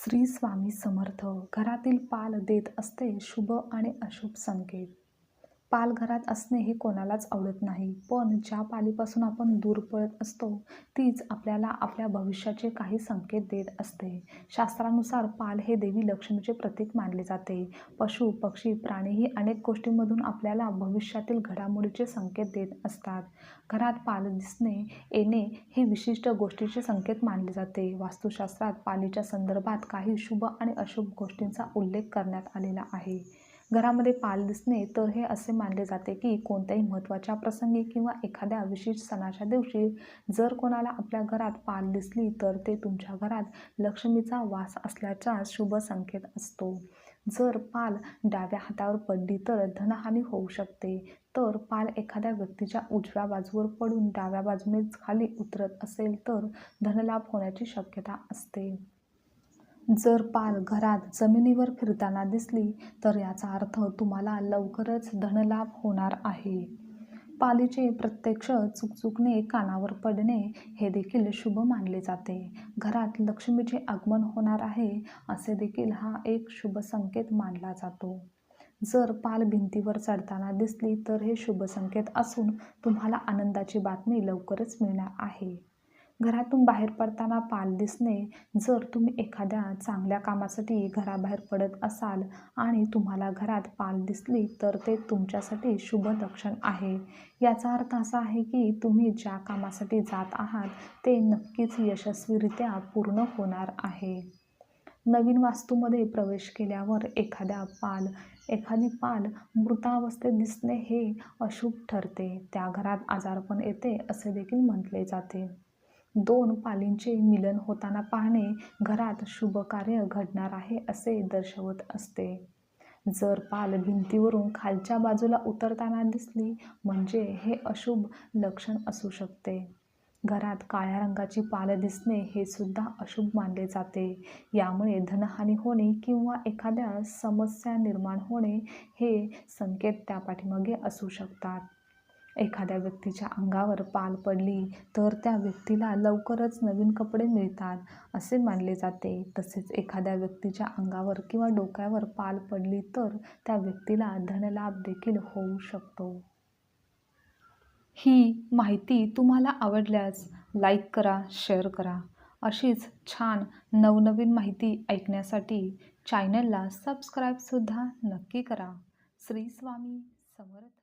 श्री स्वामी समर्थ घरातील पाल देत असते शुभ आणि अशुभ संकेत. पाल घरात असणे हे कोणालाच आवडत नाही. पण ज्या पालीपासून आपण दूर पळत असतो तीच आपल्याला आपल्या भविष्याचे काही संकेत देत असते. शास्त्रानुसार पाल हे देवी लक्ष्मीचे प्रतीक मानले जाते. पशु पक्षी प्राणीही अनेक गोष्टींमधून आपल्याला भविष्यातील घडामोडीचे संकेत देत असतात. घरात पाल दिसणे येणे हे विशिष्ट गोष्टीचे संकेत मानले जाते. वास्तुशास्त्रात पालीच्या संदर्भात काही शुभ आणि अशुभ गोष्टींचा उल्लेख करण्यात आलेला आहे. घरामध्ये पाल दिसणे तर हे असे मानले जाते की कोणत्याही महत्त्वाच्या प्रसंगी किंवा एखाद्या विशेष सणाच्या दिवशी जर कोणाला आपल्या घरात पाल दिसली तर ते तुमच्या घरात लक्ष्मीचा वास असल्याचा शुभ संकेत असतो. जर पाल डाव्या हातावर पडली तर धनहानी होऊ शकते. तर पाल एखाद्या व्यक्तीच्या उजव्या बाजूवर पडून डाव्या बाजूने खाली उतरत असेल तर धनलाभ होण्याची शक्यता असते. जर पाल घरात जमिनीवर फिरताना दिसली तर याचा अर्थ तुम्हाला लवकरच धनलाभ होणार आहे. पालीचे प्रत्यक्ष चुकचुकणे कानावर पडणे हे देखील शुभ मानले जाते. घरात लक्ष्मीचे आगमन होणार आहे असे देखील हा एक शुभ संकेत मानला जातो. जर पाल भिंतीवर चढताना दिसली तर हे शुभ संकेत असून तुम्हाला आनंदाची बातमी लवकरच मिळणार आहे. घरातून बाहेर पडताना पाल दिसणे जर तुम्ही एखाद्या चांगल्या कामासाठी घराबाहेर पडत असाल आणि तुम्हाला घरात पाल दिसली तर ते तुमच्यासाठी शुभ लक्षण आहे. याचा अर्थ असा आहे की तुम्ही ज्या कामासाठी जात आहात ते नक्कीच यशस्वीरित्या पूर्ण होणार आहे. नवीन वास्तूमध्ये प्रवेश केल्यावर एखाद्या पाल एखादी पाल मृतावस्थेत दिसणे हे अशुभ ठरते. त्या घरात आजारपण येते असे देखील म्हटले जाते. दोन पालींचे मिलन होताना पाहणे घरात शुभ कार्य घडणार आहे असे दर्शवत असते. जर पाल भिंतीवरून खालच्या बाजूला उतरताना दिसली म्हणजे हे अशुभ लक्षण असू शकते. घरात काळ्या रंगाची पाल दिसणे हे सुद्धा अशुभ मानले जाते. यामुळे धनहानी होणे किंवा एखाद्या समस्या निर्माण होणे हे संकेत त्या पाठीमागे असू शकतात. एखाद्या व्यक्तीच्या अंगावर पाल पडली तर त्या व्यक्तीला लवकरच नवीन कपडे मिळतात असे मानले जाते. तसेच एखाद्या व्यक्तीच्या अंगावर किंवा डोक्यावर पाल पडली तर त्या व्यक्तीला धनलाभ देखील होऊ शकतो. ही माहिती तुम्हाला आवडल्यास लाईक करा शेअर करा. अशीच छान नवनवीन माहिती ऐकण्यासाठी चॅनलला सबस्क्राईबसुद्धा नक्की करा. श्री स्वामी समर्थ